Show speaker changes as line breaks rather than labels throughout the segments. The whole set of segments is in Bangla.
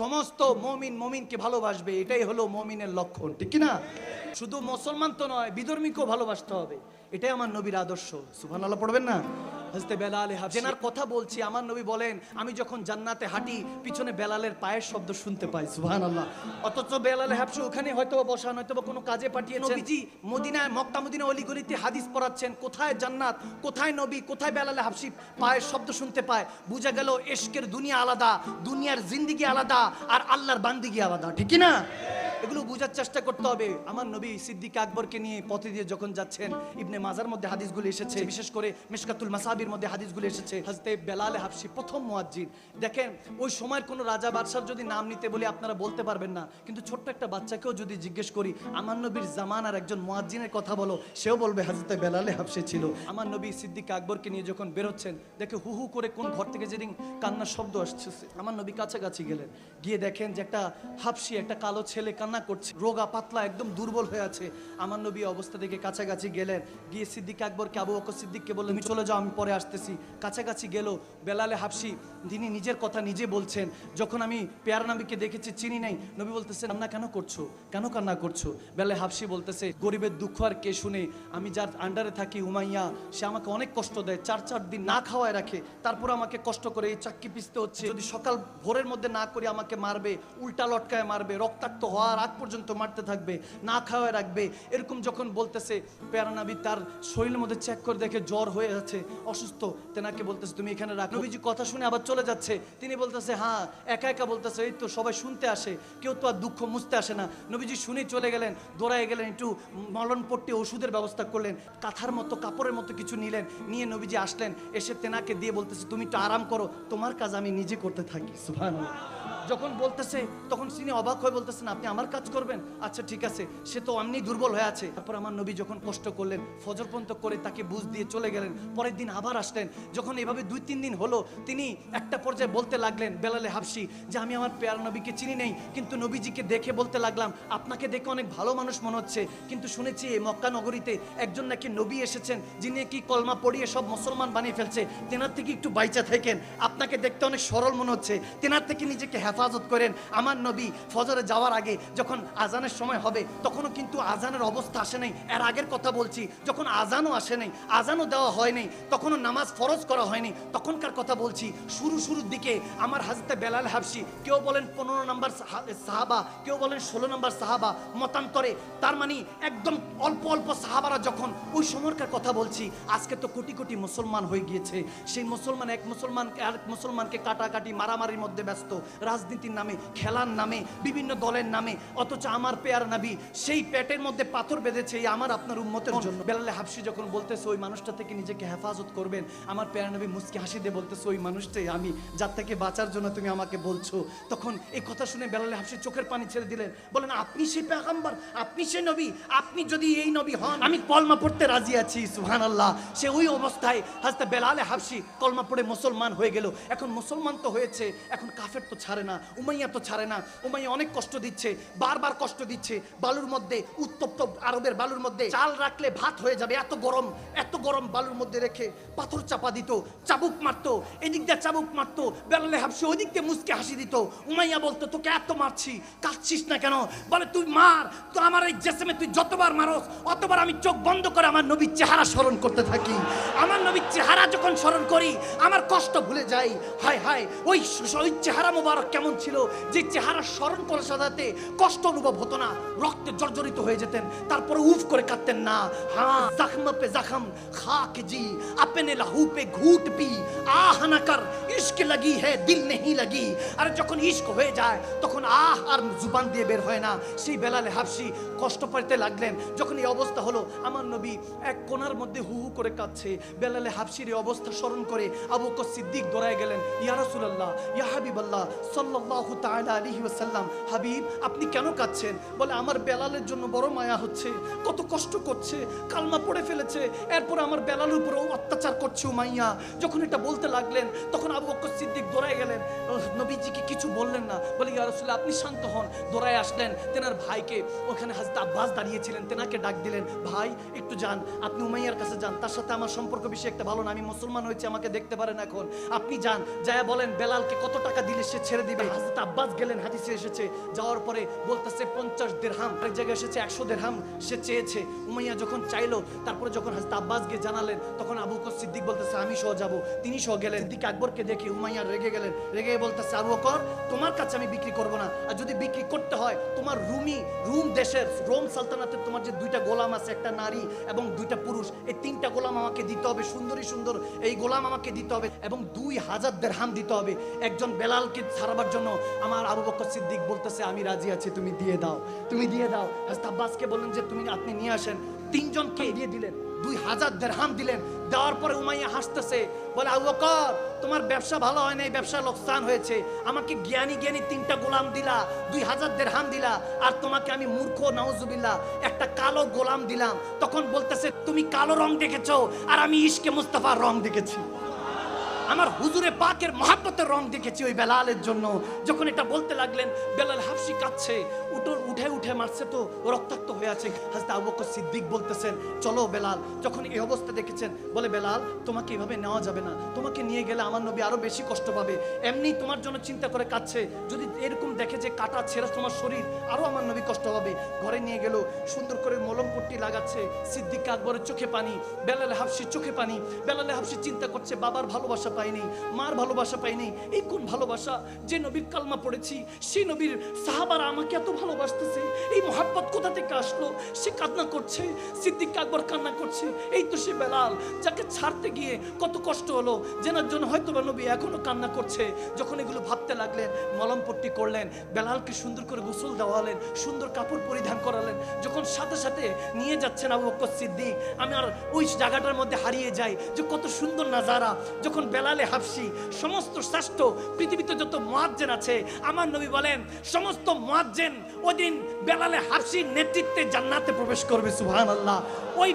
সমস্ত মমিন মমিনকে ভালোবাসবে, এটাই হলো মমিনের লক্ষণ, ঠিক না শুধু মুসলমান তো নয়, বিধর্মীকেও ভালোবাসতে হবে, এটাই আমার নবীর আদর্শ। সুভান আল্লাহ পড়বেন না? বেলাল জেনার কথা বলছি আমার নবী বলেন আমি যখন জান্নাতে হাঁটি পিছনে বেলালের পায়ের শব্দ শুনতে পাই সুবহান আল্লাহ অথচ বেলালে হাফসু ওখানে হয়তো বসান হয়তো কোনো কাজে পাঠিয়েছেন। নবীজি মদিনায় মক্কা মদিনা অলিগলিতে হাদিস পড়াচ্ছেন কোথায় জান্নাত কোথায় নবী কোথায় বেলালে হাফসি পায়ের শব্দ শুনতে পায়? বুঝা গেল এশকের দুনিয়া আলাদা দুনিয়ার জিন্দিগি আলাদা আর আল্লাহর বান্দিগি আলাদা ঠিক না এগুলো বোঝার চেষ্টা করতে হবে। আমার নবী সিদ্দিক আকবরকে নিয়ে পথে দিয়ে যখন যাচ্ছেন ইবনে মাজার মধ্যে হাদিসগুলো এসেছে বিশেষ করে মিশকাতুল মাসাবির মধ্যে হাদিসগুলো এসেছে হাজতে বেলালে হাফসি প্রথম মুয়াজ্জিন। দেখেন ওই সময়ের কোনো রাজা বাদশার যদি নাম নিতে বলে আপনারা বলতে পারবেন না। কিন্তু ছোট্ট একটা বাচ্চাকেও যদি জিজ্ঞেস করি আমার নবীর জামানার একজন মোয়াজ্জিনের কথা বলো সেও বলবে হাজতে বেলালে হাফসে ছিল। আমার নবী সিদ্দিক আকবরকে নিয়ে যখন বেরোচ্ছেন দেখে হু হু করে কোন ঘর থেকে যেদিন কান্নার শব্দ আসছে আমার নবী কাছাকাছি গেলেন। গিয়ে দেখেন যে একটা হাফসি একটা কালো ছেলে কান্না করছে। রোগা পাতলা একদম দুর্বল হয়ে আছে। আমার নবী অবস্থা থেকে কাছাকাছি গেলেন। গিয়ে সিদ্দিক আকবরকে, আবু বকর সিদ্দিককে বললেন, তুমি চলে যাও, আমি পরে আসতেছি। কাছাকাছি গেল বেলালে হাফসি। তিনি নিজের কথা নিজে বলছেন। যখন আমি পেয়ার নবীকে দেখেছি, চিনি নাই। নবী বলতেছে, কান্না কেন করছ? কেন কান্না করছ? বেলালে হাফসি বলতেছে, গরিবের দুঃখ আর কে শুনে? আমি যার আন্ডারে থাকি, উমাইয়া, সে আমাকে অনেক কষ্ট দেয়। চার চার দিন না খাওয়ায় রাখে। তারপর আমাকে কষ্ট করে এই চাক্কি পিসতে হচ্ছে। যদি সকাল ভোরের মধ্যে না করে, আমাকে মারবে, উল্টা লটকায় মারবে, রক্তাক্ত হওয়ার আগ পর্যন্ত মারতে থাকবে, না খাওয়ায় রাখবে। এরকম যখন বলতেছে প্যারানাবি তার শরীরের মধ্যে চেক করে দেখে জ্বর হয়ে আছে, অসুস্থ, তেনাকে বলতেছে, তুমি এখানে রাখো। নবীজি কথা শুনে আবার চলে যাচ্ছে। তিনি বলতেছে হ্যাঁ। একা একা বলতেছে, এই তো সবাই শুনতে আসে, কেউ তো আর দুঃখ মুছতে আসে না। নবীজি শুনে চলে গেলেন দৌড়ায় গেলেন, একটু মলন পট্টি ওষুধের ব্যবস্থা করলেন, কাঁথার মতো, কাপড়ের মতো কিছু নিলেন, নিয়ে নবীজি আসলেন, এসে তেনাকে দিয়ে বলতেছে, তুমি একটু আরাম করো, তোমার কাজ আমি নিজে করতে থাকি। সুবহানাল্লাহ। যখন বলতেছে, তখন তিনি অবাক হয়ে বলতেছেন আপনি আমার কাজ করবেন? আচ্ছা ঠিক আছে। সে তো এমনি দুর্বল হয়ে আছে। তারপর আমার নবী যখন কষ্ট করলেন, ফজর পর্যন্ত করে তাকে বুঝ দিয়ে চলে গেলেন, পরের দিন আবার আসলেন। যখন এভাবে দুই, তিন দিন হলো, তিনি একটা পর্যায়ে বলতে লাগলেন বেলালে হাফসি, যে, আমি আমার পেয়ার নবীকে চিনি নেই, কিন্তু নবীজিকে দেখে বলতে লাগলাম, আপনাকে দেখে অনেক ভালো মানুষ মনে হচ্ছে। কিন্তু শুনেছি এই মক্কা নগরীতে একজন নাকি নবী এসেছেন, যিনি কি কলমা পড়িয়ে সব মুসলমান বানিয়ে ফেলছে। তেনার থেকে একটু বাইচা থাকেন। আপনাকে দেখতে অনেক সরল মনে হচ্ছে। তেনার থেকে নিজেকে হেফাজত করেন। আমার নবী ফজরে যাওয়ার আগে যখন আজানের সময় হবে, তখনও কিন্তু আজানের অবস্থা আসে নাই। এর আগের কথা বলছি, যখন আজানও আসে নাই, আজানও দেওয়া হয় নাই, তখনও নামাজ ফরজ করা হয়নি তখনকার কথা বলছি, শুরু শুরুর দিকে আমার হাজতে বেলাল হাফসি কেউ বলেন পনেরো নম্বর সাহাবা, কেউ বলেন ষোলো নম্বর সাহাবা, মতান্তরে, তার মানে একদম অল্প অল্প সাহাবারা যখন ওই সময়কার কথা বলছি, আজকে তো কোটি কোটি মুসলমান হয়ে গিয়েছে। সেই মুসলমান এক মুসলমান আরেক মুসলমানকে কাটাকাটি, মারামারির মধ্যে ব্যস্ত রাজনীতির নামে খেলার নামে বিভিন্ন দলের নামে অথচ আমার পেয়ার নাবি সেই পেটের মধ্যে পাথর বেঁধেছে এই আমার আপনার উন্মতের জন্য। বেলালে হাফসি যখন বলতেছে ওই মানুষটা থেকে নিজেকে হেফাজত করবেন। আমার পেয়ার নবী মুসকি হাসি দিয়ে বলতেছে ওই মানুষটাই আমি যার থেকে বাঁচার জন্য তুমি আমাকে বলছো। তখন এই কথা শুনে বেলালে হাফসি চোখের পানি ছেড়ে দিলেন। বলেন আপনি সেই পেগাম্বার আপনি সেই নবী আপনি যদি এই নবী হন আমি কলমা পড়তে রাজি আছি সুহান আল্লাহ সে ওই অবস্থায় হাজতে বেলালে হাফসি কলমা পড়ে মুসলমান হয়ে গেল। এখন মুসলমান তো হয়েছে এখন কাফের তো ছাড়ে না, উমাইয়া তো ছাড়ে না। উমাইয়া অনেক কষ্ট দিচ্ছে, বারবার কষ্ট দিচ্ছে। বালুর মধ্যে উত্তপ্ত আরবের বালুর মধ্যে চাল রাখলে ভাত হয়ে যাবে, এত গরম এত গরম বালুর মধ্যে রেখে পাথর চাপা দিত, চাবুক মারতো, এদিক দিয়ে চাবুক মারতো, বেলালে হাফসি ওই দিক দিয়ে মুসকে হাসি দিত। উমাইয়া বলতো, তোকে এত মারছি, কাঁদছিস না কেন? বলে, তুই মার তো আমার এই জেসেমে তুই যতবার মারস, অতবার আমি চোখ বন্ধ করে আমার নবীর চেহারা স্মরণ করতে থাকি। আমার নবীর চেহারা যখন স্মরণ করি, আমার কষ্ট ভুলে যাই। হায় হায়, ওই ওই চেহারা মোবারক কেমন ছিল যে চেহারা স্মরণ করার সাথে কষ্ট অনুভব হতো না। রক্তে জর্জরিত হয়ে যেতেন, তারপরে উফ করে কাঁদতেন না। হ্যাঁ জখম পে খাক জি লাহু পে ঘুট পি, আহ না কর, ইশক লাগি হে, দিল নেই লাগি। আর যখন ইশক হয়ে যায়, তখন আহ আর জুবান দিয়ে বের হয় না। সেই বেলালে হাফসি কষ্ট লাগলেন। যখন এই অবস্থা হলো, আমার নবী এক কোণার মধ্যে হু হু করে কাঁদছে। বেলালে হাফসির এই অবস্থা স্মরণ করে আবু সিদ্দিক দৌড়ায় গেলেন, ইয়া রাসূলুল্লাহ হাবিবাল্লাহ সাল্লাল্লাহু তাআলা আলাইহি ওয়াসাল্লাম, হাবিব, আপনি কেন কাঁদছেন? বলে, আমার বেলালের জন্য বড় মায়া হচ্ছে, কত কষ্ট করছে, কালমা পড়ে ফেলেছে, এরপর আমার বেলালের উপরেও অত্যাচার করছে উমাইয়া। যখন এটা বলতে লাগলেন, তখন আবু বকর সিদ্দিক দৌড়ায় গেলেন। নবীজিকে কিছু বললেন না। বলে, ইয়া রাসূলুল্লাহ, আপনি শান্ত হন। দৌড়ায় আসলেন, তেনার ভাইকে, ওখানে হাজরত আব্বাস দাঁড়িয়েছিলেন, তেনাকে ডাক দিলেন, ভাই, একটু যান, আপনি উমাইয়ার কাছে যান, তার সাথে আমার সম্পর্ক বেশি একটা ভালো না, আমি মুসলমান হয়েছে, আমাকে দেখতে পারেন এখন। আপনি যান, যায়া বলেন, বেলালকে কত টাকা দিলে সে ছেড়ে দিবে? হাজরত আব্বাস গেলেন, হাদিসে এসেছে, যাওয়ার পরে বলতেছে, পঞ্চাশ দেড়হাম, এক জায়গায় এসেছে, একশো দেড়হাম সে চেয়েছে। উমাইয়া যখন চাইলো, তারপরে যখন হাজরত আব্বাস গিয়ে জানালেন, তখন আবু সিদ্দিক বলতেছে, আমি সহ যাব। তিনি সহ গেলেন সিদ্দিক আকবরকে দেখে উমাইয়া রেগে গেলেন, রেগে বলতেছে, আবু বকর, তোমার কাছে আমি বিক্রি করব না। আর যদি বিক্রি করতে হয়, তোমার রুমি, রুম দেশের, রোম সালতানাতের তোমার যে দুইটা গোলাম আছে, একটা নারী এবং দুইটা পুরুষ, এই তিনটা গোলাম আমাকে দিতে হবে, সুন্দরী সুন্দর, এই গোলাম আমাকে দিতে হবে এবং দুই হাজার দেড়হাম দিতে হবে। একজন বেলালকে ছাড়াবার জন্য আমার আবু বকর সিদ্দিক বলতেছে, আমি রাজি আছি, তুমি দিয়ে দাও। তুমি দিয়ে দাও। আব্বাসকে বললেন যে, তুমি আপনি নিয়ে আসেন। তিনজনকে দিয়ে দিলেন, দুই হাজার দেড়হাম দিলেন। দেওয়ার পরে উমাইয়া হাসতেছে, বলে আবু বকর তোমার ব্যবসা ভালো হয় নাই ব্যবসা লোকসান হয়েছে। আমাকে জ্ঞানী জ্ঞানী তিনটা গোলাম দিলা, দুই হাজার দেড়হাম দিলা, আর তোমাকে আমি মূর্খ, নাউজুবিল্লাহ, একটা কালো গোলাম দিলাম। তখন বলতেছে, তুমি কালো রং দেখেছ, আর আমি ইশকে মুস্তাফার রং দেখেছি। আমার হুজুরে পাকের মহাব্বতের রং দেখেছি ওই বেলালের জন্য। যখন এটা বলতে লাগলেন, বেলাল হাফসি কাচ্ছে উঠো উঠে উঠে মারছে তো, রক্তাক্ত হয়ে আছে। হাজরত আবু বকর সিদ্দিক বলতেছেন, চলো বেলাল। যখন এই অবস্থা দেখেছেন, বলে, বেলাল, তোমাকে এভাবে নেওয়া যাবে না। তোমাকে নিয়ে গেলে আমার নবী আরও বেশি কষ্ট পাবে। এমনি তোমার জন্য চিন্তা করে কাচ্ছে যদি এরকম দেখে যে কাটা ছেড়ে তোমার শরীর, আরও আমার নবী কষ্ট পাবে। ঘরে নিয়ে গেল, সুন্দর করে মলম পট্টি লাগাচ্ছে। সিদ্দিক আকবরের চোখে পানি, বেলালে হাফসির চোখে পানি। বেলালে হাফসি চিন্তা করছে, বাবার ভালোবাসা পাইনি, মার ভালোবাসা পাইনি। এই কোন ভালোবাসা? যে নবীর কালমা পড়েছি, সেই নবীর সাহাবারা আমাকে এত ভালোবাসতেছে। এই মোহাব্বত কোথা থেকে আসলো? সে কান্না করছে, সিদ্দিক আকবর কান্না করছে। এই তো সে বেলাল, যাকে ছাড়তে গিয়ে কত কষ্ট হলো, যেনার জন্য হয়তো বা নবী এখনও কান্না করছে। যখন এগুলো ভাবতে লাগলেন মলম পট্টি করলেন, বেলালকে সুন্দর করে গোসল দেওয়ালেন, সুন্দর কাপড় পরিধান করালেন। যখন সাথে সাথে নিয়ে যাচ্ছেন আবু বকর সিদ্দিক, আমি আর ওই জায়গাটার মধ্যে হারিয়ে যাই যে কত সুন্দর নাজারা। যখন বেলালে হাফসি, সমস্ত শ্রেষ্ঠ পৃথিবীতে যত মুয়াজ্জেন আছে, আমার নবী বলেন, সমস্ত মুয়াজ্জেন ওদিন বেলালে হাফসির নেতৃত্বে জান্নাতে প্রবেশ করবে সুহান আল্লাহ ওই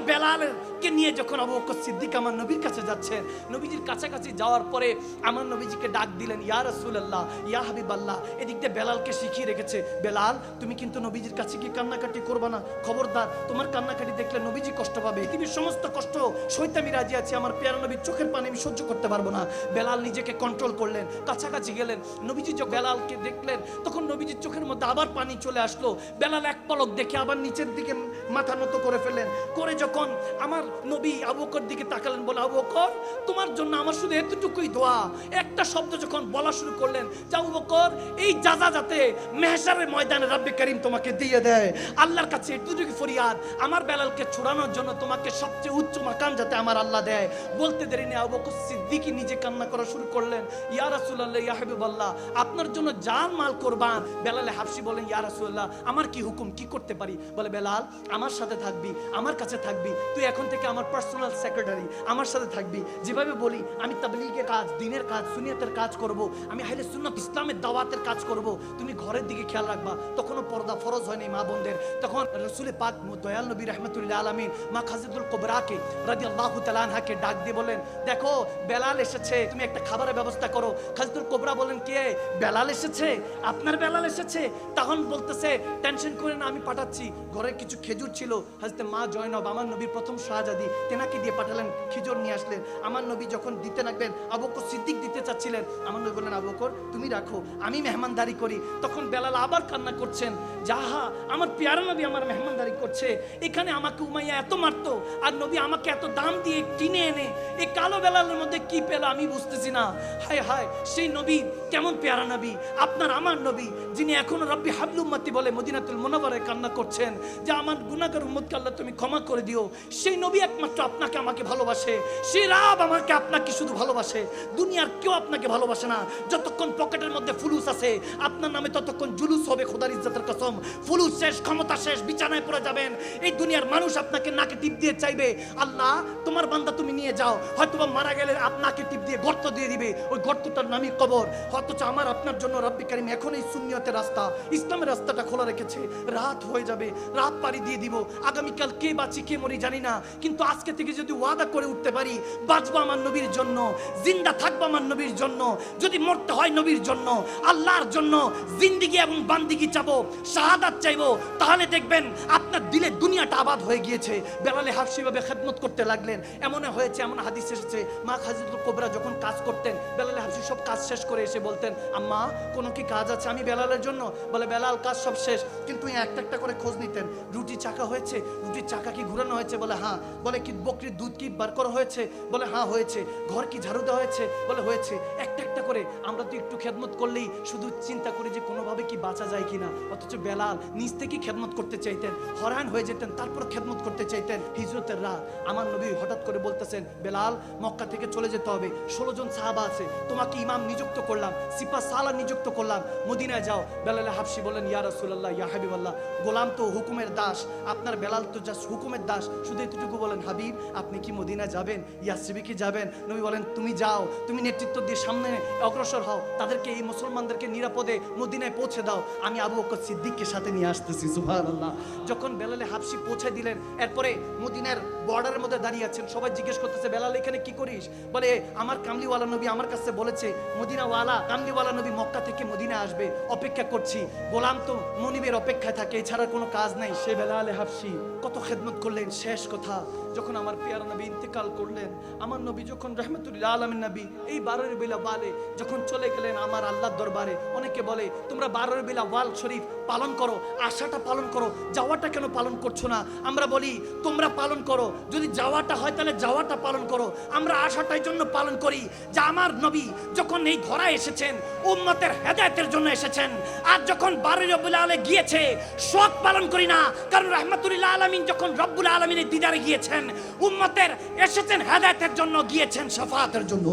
বেলালকে নিয়ে যখন আবু বকর সিদ্দিক আমার নবীর কাছে যাচ্ছেন নবীজির কাছাকাছি যাওয়ার পরে আমার নবীজিকে ডাক দিলেন, ইয়া রাসূলুল্লাহ, ইয়া হাবিবাল্লাহ। এদিক দিয়ে বেলালকে শিখিয়ে রেখেছে, বেলাল, তুমি কিন্তু নবীজির কাছে কি কান্নাকাটি করবা না? খবরদার, তোমার কান্নাকাটি দেখলে নবীজি কষ্ট পাবে। পৃথিবীর সমস্ত কষ্ট সইতে আমি রাজি আছি, আমার পেয়ারা নবীর চোখের পানি আমি সহ্য করতে পারব না। বেলাল নিজেকে কন্ট্রোল করলেন, কাছাকাছি গেলেন। নবীজি যখন বেলালকে দেখলেন, তখন নবীজির চোখের মধ্যে আবার পানি চলে আসলো। বেলাল এক পলক দেখে আবার নিচের দিকে মাথা নত করে ফেলেন করে যখন আমার নবী আবু বকর দিকে তাকালেন, বলে, আবু বকর, তোমার জন্য আমার শুধু এতটুকুই দোয়া। একটা শব্দ যখন বলা শুরু করলেন, যে, আবু বকর, এই যাজা যাতে মেহসারের ময়দানে রাব্বে করিম তোমাকে দিয়ে দেয়। আল্লাহর কাছে এতটুকু ফরিয়াদ, আমার বেলালকে ছুড়ানোর জন্য তোমাকে সবচেয়ে উচ্চ মাকাম যাতে আমার আল্লাহ দেয়। বলতে দেরি নেই, আবু বকর সিদ্দিকই নিজে কান্না করা শুরু করলেন, ইয়া রাসূলুল্লাহ, ইয়া হাবিবাল্লাহ, আপনার জন্য জান মাল কোরবান। বেলালে হাফসি বলেন, ইয়া রাসূলুল্লাহ, আমার কি হুকুম, কি করতে পারি? বলে, বেলাল, আমার সাথে থাকবি, আমার কাছে থাকবি, তুই এখন থেকে আমার পার্সোনাল সেক্রেটারি আমার সাথে থাকবি। যেভাবে বলি, আমি তাবলীগের কাজ, দিনের কাজ সুনিয়তের কাজ করব। আমি হাইলে সুন্নত ইসলামের দাওয়াতের কাজ করব। তুমি ঘরের দিকে খেয়াল রাখবা, তখনও পর্দা ফরজ হয়নি মা বোনদের। তখন রসুল পাক দয়াল নবী রহমতুল্লাহ আলমিন মা খাজিদুল কোবরাকে রাজি আল্লাহ তালানহাকে ডাক দিয়ে বলেন দেখো, বেলাল এসেছে, তুমি একটা খাবারের ব্যবস্থা করো। খাজিদুল কোবরা বলেন কে? বেলাল এসেছে? আপনার বেলাল এসেছে? তখন বলতেছে, টেনশন করে না, আমি পাঠাচ্ছি। ঘরে কিছু খেজুর ছিল। হাজতে মা জয়নব, আমার নবীর প্রথম শাহজাদি তেনাকে দিয়ে পাঠালেন, খেজুর নিয়ে আসলেন। আমার নবী যখন দিতে লাগবেন আবকর সিদ্দিক দিতে চাচ্ছিলেন। আমার নবী বললেন আবকর তুমি রাখো, আমি মেহমানদারি করি। তখন বেলাল আবার কান্না করছেন, যাহা, আমার পেয়ারা নবী আমার মেহমানদারি করছে, এখানে আমাকে উমাইয়া এত মারতো, আর নবী আমাকে এত দাম দিয়ে কিনে এনে এই কালো বেলালের মধ্যে কি পেল আমি বুঝতেছি না। হায় হায়, সেই নবী কেমন পেয়ারা নবী? আপনার আমার নবী, যিনি এখনও রব্বি হাবলুম্মাতি বলে মদিনাতুল মোনাবারে কান্না করছেন, যে আমার গুনাহগার উম্মতকে আল্লাহ তুমি ক্ষমা করে দিও, সেই নবী একমাত্র আপনাকে আমাকে ভালোবাসে। সেই রাব আমাকে আপনাকে শুধু ভালোবাসে। দুনিয়ার কেউ আপনাকে ভালোবাসে না। যতক্ষণ পকেটের মধ্যে ফুলুস আছে, আপনার নামে ততক্ষণ জুলুস হবে খোদার ইজ্জতের কসম। ফুলুস শেষ, ক্ষমতা শেষ, বিছানায় পড়ে যাবেন। এই দুনিয়ার মানুষ আপনাকে নাকে টিপ দিয়ে চাইবে। আল্লাহ, তোমার বান্দা তুমি নিয়ে যাও। হয়তো মারা গেলে আপনাকে টিপ দিয়ে গর্ত দিয়ে দিবে। ওই গর্তটার নামই কবর। অথচ আমার, আপনার জন্য রব্বি কারিম এখন এই শূন্যতের রাস্তা। ইসলামের রাস্তাটা খোলা রেখেছে। রাত হয়ে যাবে। রাত পাড়ি দিয়ে দিব। আগামীকাল কে বাঁচি, কে মরি জানি না। কিন্তু আজকে থেকে যদি ওয়াদা করে উঠতে পারি, বাঁচবো আমার নবীর জন্য, জিন্দা থাকব আমার নবীর জন্য, যদি মরতে হয় নবীর জন্য, আল্লাহর জন্য জিন্দিগি এবং বান্দিগি চাবো, শাহাদাত চাইব, তাহলে দেখবেন আপনার দিলে দুনিয়াটা আবাদ হয়ে গিয়েছে। বেলালে হাফসি ভাবে খেদমত করতে লাগলেন। এমন হয়েছে এমন হাদিস এসেছে। মা খাজিদুল কোবরা যখন কাজ করতেন, বেলালে হাফসি সব কাজ শেষ করে এসে বলতেন, আম্মা, কোনো কি কাজ আছে? আমি বেলালের জন্য? বলে, বেলাল, কাজ সব শেষ। কিন্তু একটা একটা করে খোঁজ নিতেন। রুটি চাকা হয়েছে, রুটির চাকা কি ঘুরানো হয়েছে? বলে হ্যাঁ। বলে, কি বকরির দুধ কি বার করা হয়েছে? বলে হ্যাঁ হয়েছে। ঘর কি ঝাড়ু দেওয়া হয়েছে? বলে, হয়েছে। একটা একটা করে। আমরা তো একটু খেদমত করলেই শুধু চিন্তা করি যে কোনোভাবে কি বাঁচা যায় কিনা। অথচ বেলাল নিজ থেকে খেদমত করতে চাইতেন। হরান হয়ে যেতেন তারপর খেদমত করতে চাইতেন হিজরতের রাত। আমার নবী হঠাৎ করে বলতেছেন, বেলাল, মক্কা থেকে চলে যেতে হবে। ষোলো জন সাহাবা আছে। তোমাকে ইমাম নিযুক্ত করলাম, সিপা সালা নিযুক্ত করলাম। মদিনায় যাও। বেলালে হাফসি বলেন ইয়া রাসূলুল্লাহ, ইয়া হাবিবাল্লাহ, গোলাম তো হুকুমের দাস। আপনার বেলাল তো জাস্ট হুকুমের দাস। শুধু এতটুকু বলেন, হাবিব, আপনি কি মদিনা যাবেন? ইয়াসরিবে কি যাবেন? নবী বলেন, তুমি যাও, তুমি নেতৃত্ব দিয়ে সামনে অগ্রসর হও। তাদেরকে, এই মুসলমানদেরকে নিরাপদে মদিনায় পৌঁছে দাও। আমি আবু বকর সিদ্দিককে সাথে নিয়ে আসতেছি, সুবহানাল্লাহ। যখন বেলালে হাফসি পৌঁছে দিলেন, এরপরে মদিনার বর্ডারের মধ্যে দাঁড়িয়ে আছেন, সবাই জিজ্ঞেস করতেছে, বেলাল, এখানে কি করিস? বলে, আমার কামলিওয়ালা নবী আমার কাছে বলেছে, মদিনাওয়ালা, কামলিওয়ালা নবী মক্কা থেকে মদিনা আসবে, অপেক্ষা করছি। গোলাম তো মনিবের অপেক্ষায় থাকে, এছাড়া কোনো কাজ নাই। সে বেলালে হাফসি কত খেদমত করলেন, শেষ কথা। যখন আমার পেয়ারা নবী ইন্তেকাল করলেন, আমার নবী যখন রহমতুল্লাহ আলমের নবী এই বারোর বেলা ওয়ালে যখন চলে গেলেন আমার আল্লাহ দরবারে, অনেকে বলে, তোমরা বারোর বেলা ওয়াল শরীফ পালন করো, আশাটা পালন করো, যাওয়াটা কেন পালন করছ না? আমরা বলি, তোমরা পালন করো, যদি যাওয়াটা হয় তাহলে যাওয়াটা পালন করো। আমরা আশাটাই জন্য পালন করি যে আমার নবী যখন এই ধরা এসেছেন, উম্মতের হেদায়তের জন্য এসেছেন, আর যখন বারোই রব্বুল আলে গিয়েছে, শোক পালন করি না, কারণ রহমতুল্লাহ আলমিন যখন রব্বুল আলমিনের দিদারে গিয়েছেন, উম্মতের এসেছেন হেদায়তের জন্য, গিয়েছেন সাফাতের জন্য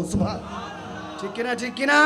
ঠিক কিনা ঠিক কিনা?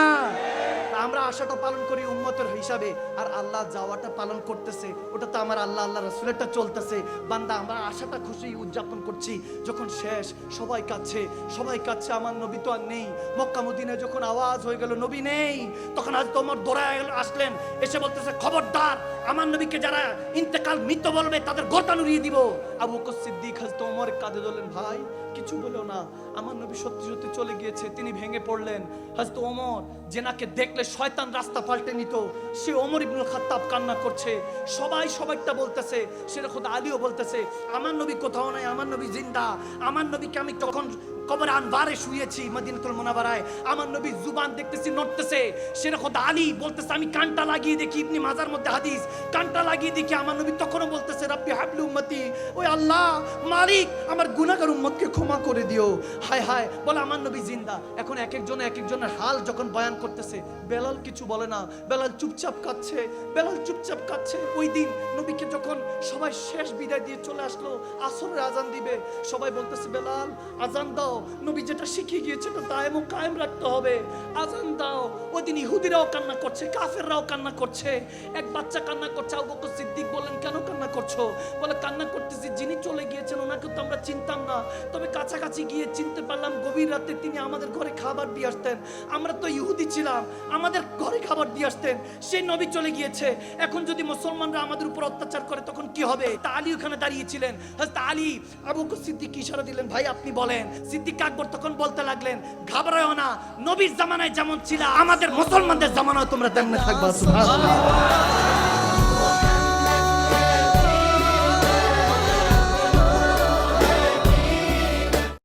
আমরা আশাটা পালন করি উম্মতের হিসাবে, আর আল্লাহ যাওয়াটা পালন করতেছে, ওটা তো আমার আল্লাহ আল্লাহ রসুলেরটা চলতেছে। বান্দা, আমরা আশাটা খুশি উদযাপন করছি, যখন শেষ, সবাই কাচ্ছে সবাই কাচ্ছে আমার নবী তো আর নেই। মক্কা, মদিনায় যখন আওয়াজ হয়ে গেল, নবী নেই, তখন আজ তোমার দৌড়ায় আসলেন, এসে বলতেছে, খবরদার, আমার নবীকে যারা ইন্তেকাল মৃত্যু বলবে, তাদের গোটা নুড়িয়ে দিব। আবু বকর সিদ্দিক হাজত ওমর কাঁদে ধরলেন, ভাই, কিছু বলো না আমার নবী সত্যি সত্যি চলে গিয়েছে, তিনি ভেঙে পড়লেন। হাজত ওমর জেনাকে দেখলে শয়তান রাস্তা পাল্টে নিত, সে ওমর ইবনুল খাত্তাব কান্না করছে। সবাই সবাইটা বলতেছে সেরকম আলীও বলতেছে, আমার নবী কোথাও নাই, আমার নবী জিন্দা, আমার নবীকে আমি তখন কবর আনবারে শুয়েছি মদিনাতুল মুনাওয়ারায়। আমার নবী জুবান দেখতেছি, নড়তেছে। সেটা খোদ আলী বলতেছে, আমি কানটা লাগিয়ে দেখি ইবনি মাজার মধ্যে হাদিস। কানটা লাগিয়ে দেখি আমার নবী তখনও বলতেছে, রাব্বি হাবলি উম্মতি ওই আল্লাহ, মালিক, আমার গুনাহগার উম্মতকে ক্ষমা করে দিও। হায় হায়, বলে আমার নবী জিন্দা। এখন এক একজন এক একজনের হাল যখন বয়ান করতেছে, বেলাল কিছু বলে না। বেলাল চুপচাপ কাচ্ছে বেলাল চুপচাপ কাচ্ছে ওই দিন নবীকে যখন সবাই শেষ বিদায় দিয়ে চলে আসলো, আসরের আজান দিবে, সবাই বলতেছে, বেলাল, আজান দাও। নবী যেটা শিখিয়ে গিয়েছে তো তা এবং কায়েম রাখতে হবে। আজান দাও ওই দিন ইহুদিরাও কান্না করছে, কাফেররাও কান্না করছে। এক বাচ্চা কান্না করছে, আবু বকর সিদ্দিক বললেন, কেন কান্না করছ? বলে, কান্না করতেছি, যিনি চলে গিয়েছেন, ওনাকে তো আমরা চিনতাম না। তবে কাছাকাছি গিয়ে চিনতে পারলাম, গভীর রাতে তিনি আমাদের ঘরে খাবার দিয়ে আসতেন। আমরা তো ইহুদি ছিলাম, আমাদের ঘরে খাবার দিয়ে আসতেন। সেই নবী চলে গিয়েছে। এখন যদি মুসলমানরা আমাদের উপর অত্যাচার করে, তখন কি হবে? তা আলী ওখানে দাঁড়িয়েছিলেন হযরত আলী, আবু বকর সিদ্দিক ইশারা দিলেন, ভাই, আপনি বলেন সিদ্দিক আকবর তখন বলতে লাগলেন ঘাবড়ায় না, নবীর জামানায় যেমন ছিল, আমাদের মুসলমানদের জামানায় তোমরা তেমনি থাকবা